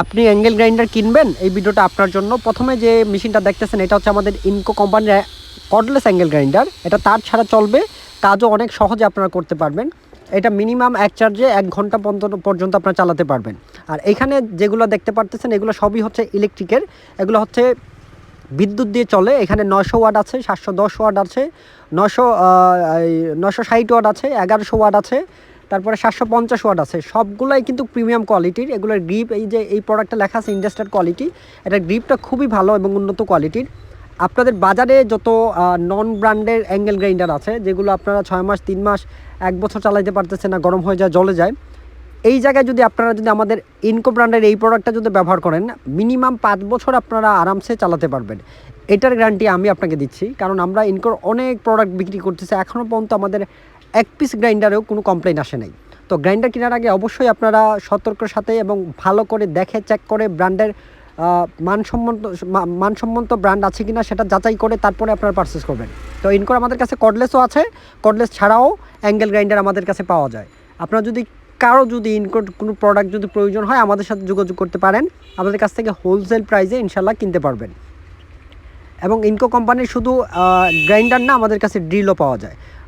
আপনি angle grinder কিনবেন এই ভিডিওটা আপনার জন্য। প্রথমে যে মেশিনটা দেখতেছেন, এটা হচ্ছে আমাদের ইনকো কোম্পানির কর্ডলেস অ্যাঙ্গেল গ্রাইন্ডার। এটা তার ছাড়া চলবে, কাজও অনেক সহজে আপনারা করতে পারবেন। এটা মিনিমাম এক চার্জে এক ঘণ্টা পর্যন্ত- পর্যন্ত আপনারা চালাতে পারবেন। আর এখানে যেগুলো দেখতে পারতেছেন, এগুলো সবই হচ্ছে ইলেকট্রিকের এগুলো হচ্ছে বিদ্যুৎ দিয়ে চলে। এখানে নশো ওয়াট আছে, সাতশো দশ ওয়াট আছে নশো নশো ষাট ওয়াট আছে, এগারোশো ওয়াট আছে তারপরে সাতশো পঞ্চাশ ওয়াট আছে। সবগুলাই কিন্তু প্রিমিয়াম কোয়ালিটির এগুলোর গ্রিপ এই যে এই প্রোডাক্টটা লেখা আছে ইন্ডাস্ট্রিয়াল কোয়ালিটি এটার গ্রিপটা খুবই ভালো এবং উন্নত কোয়ালিটির আপনাদের বাজারে যত নন ব্র্যান্ডের অ্যাঙ্গেল গ্রাইন্ডার আছে, যেগুলো আপনারা ছয় মাস, তিন মাস, এক বছর চালাইতে পারতেছে না, গরম হয়ে যায় জলে যায়, এই জায়গায় যদি আপনারা যদি আমাদের ইনকো ব্র্যান্ডের এই প্রোডাক্টটা যদি ব্যবহার করেন মিনিমাম পাঁচ বছর আপনারা আরামসে চালাতে পারবেন। এটার গ্যারান্টি আমি আপনাকে দিচ্ছি, কারণ আমরা ইনকোর অনেক প্রোডাক্ট বিক্রি করতেছি এখনও পর্যন্ত আমাদের এক পিস গ্রাইন্ডারেও কোনো কমপ্লেন আসে নাই। তো গ্রাইন্ডার কেনার আগে অবশ্যই আপনারা সতর্কের সাথে এবং ভালো করে দেখে চেক করে ব্র্যান্ডের মানসম্মত মানসম্মত ব্র্যান্ড আছে কিনা সেটা যাচাই করে তারপরে আপনারা পারচেস করবেন। তো ইনকোর আমাদের কাছে কর্ডলেসও আছে। কর্ডলেস ছাড়াও অ্যাঙ্গেল গ্রাইন্ডার আমাদের কাছে পাওয়া যায়। আপনারা যদি কারও যদি ইনকোর কোনো প্রোডাক্ট যদি প্রয়োজন হয়, আমাদের সাথে যোগাযোগ করতে পারেন। আমাদের কাছ থেকে হোলসেল প্রাইসে ইনশাল্লাহ কিনতে পারবেন। এবং ইনকো কোম্পানির শুধু গ্রাইন্ডার না, আমাদের কাছে ড্রিলও পাওয়া যায়।